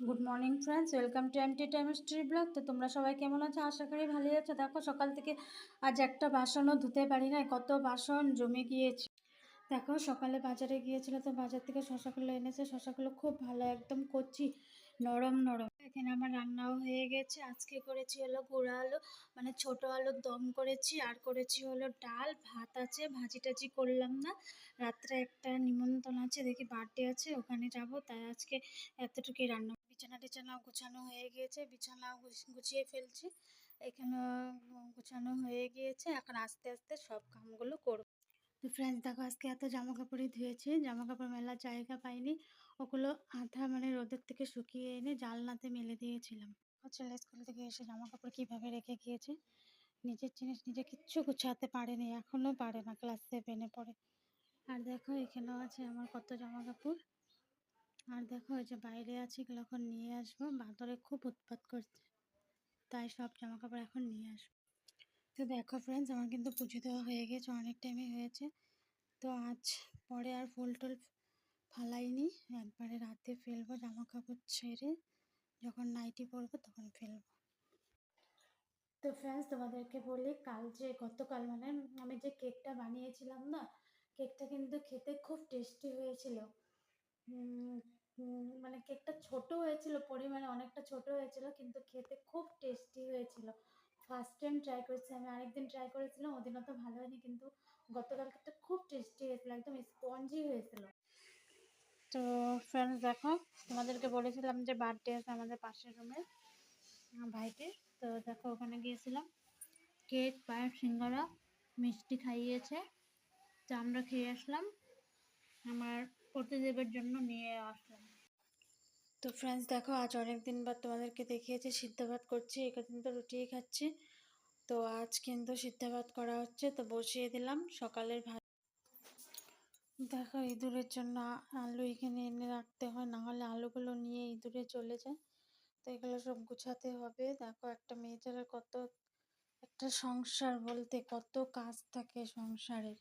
Good morning friends welcome to MT time স্ট্রি blog তো তোমরা সবাই কেমন আছো? আশা করি ভালোই আছো। দেখো, সকাল থেকে আজ একটা বাসনও ধুতে পারি না কত বাসন জমে গিয়েছে। দেখো, সকালে বাজারে গিয়েছিল, তো বাজার থেকে শশাগুলো এনেছে। শশাগুলো খুব ভালো, একদম কচি, নরম নরম। এখানে আমার রান্নাও হয়ে গেছে। আজকে করেছি হলো গুঁড়া আলু মানে ছোট আলুর দম করেছি, আর করেছি হলো ডাল, ভাত আছে, ভাজি টাজি করলাম না। রাত্রে একটা নিমন্ত্রণ আছে, দেখি বার্থডে আছে, ওখানে যাব। তাই আজকে এতটুকুই রান্না। বিছানা টিছানা গুছানো হয়ে গিয়েছে, বিছানা গুছ- গুছিয়ে ফেলছি। এখানে গুছানো হয়ে গিয়েছে, এখন আস্তে আস্তে সব কামগুলো করব। তো ফ্রেন্ডস দেখো আজকে এত জামা কাপড়ই ধুয়েছি। জামা কাপড় মেলার জায়গা পাইনি। ওগুলো আধা মানে রোদের থেকে শুকিয়ে এনে জালনাতে মেলে দিয়েছিলাম। ছেলে স্কুল থেকে এসে জামা কাপড় কীভাবে রেখে গিয়েছে? নিজের জিনিস নিজে কিচ্ছু গুছাতে পারেনি। এখনও পারে না ক্লাস সেভেনে পড়ে। আর দেখো, এখানেও আছে আমার কত জামা কাপড় আর দেখো, ওই যে বাইরে আছে, এগুলো এখন নিয়ে আসব। বাঁদরে খুব উৎপাত করছে। তাই সব জামা কাপড় এখন নিয়ে আসব। তো দেখো ফ্রেন্ডস আমার কিন্তু পুজো দেওয়া হয়ে গেছে, অনেক টাইমে হয়েছে। তো আজ পরে আর ফুল টুল ফালাইনি, একবারে রাতে ফেলব জামা কাপড় ছেড়ে, যখন নাইটি পরবো তখন ফেলব। তো ফ্রেন্ডস তোমাদেরকে বলি, কাল যে, গতকাল মানে আমি যে কেকটা বানিয়েছিলাম না কেকটা কিন্তু খেতে খুব টেস্টি হয়েছিল। মানে কেকটা ছোট হয়েছিল, পরিমাণে অনেকটা ছোট হয়েছিল, কিন্তু খেতে খুব টেস্টি হয়েছিল। ফার্স্ট টাইম ট্রাই করেছি, আমি আরেকদিন ট্রাই করেছিলাম, ওদিন অত ভালো হয়নি, কিন্তু গতকাল কেকটা খুব টেস্টি হয়েছিল, একদম স্পঞ্জি হয়েছিল। তো ফ্রেন্ডস দেখো, তোমাদেরকে বলেছিলাম যে বার্থডে আছে আমাদের পাশের রুমে ভাইটির তো দেখো, ওখানে গিয়েছিলাম কেক পায়েস, সিঙ্গারা, মিষ্টি খাইয়েছে। তো আমরা খেয়ে আসলাম, আমার প্রতিদেবের জন্য নিয়ে আসলাম। তো ফ্রেন্ডস দেখো, আজ অনেক দিন বাদ তোমাদেরকে দেখিয়েছি, সিদ্ধ ভাত করছি, একদিন তো রুটিই খাচ্ছি। তো আজ কিন্তু সিদ্ধ ভাত করা হচ্ছে, তো বসিয়ে দিলাম সকালের ভাত। দেখো, ইঁদুরের জন্য আলু এখানে এনে রাখতে হয়, না হলে আলুগুলো নিয়ে ইঁদুরে চলে যায়। তো এগুলো সব গুছাতে হবে। দেখো, একটা মেয়েটার কত, একটা সংসার বলতে কত কাজ থাকে সংসারের।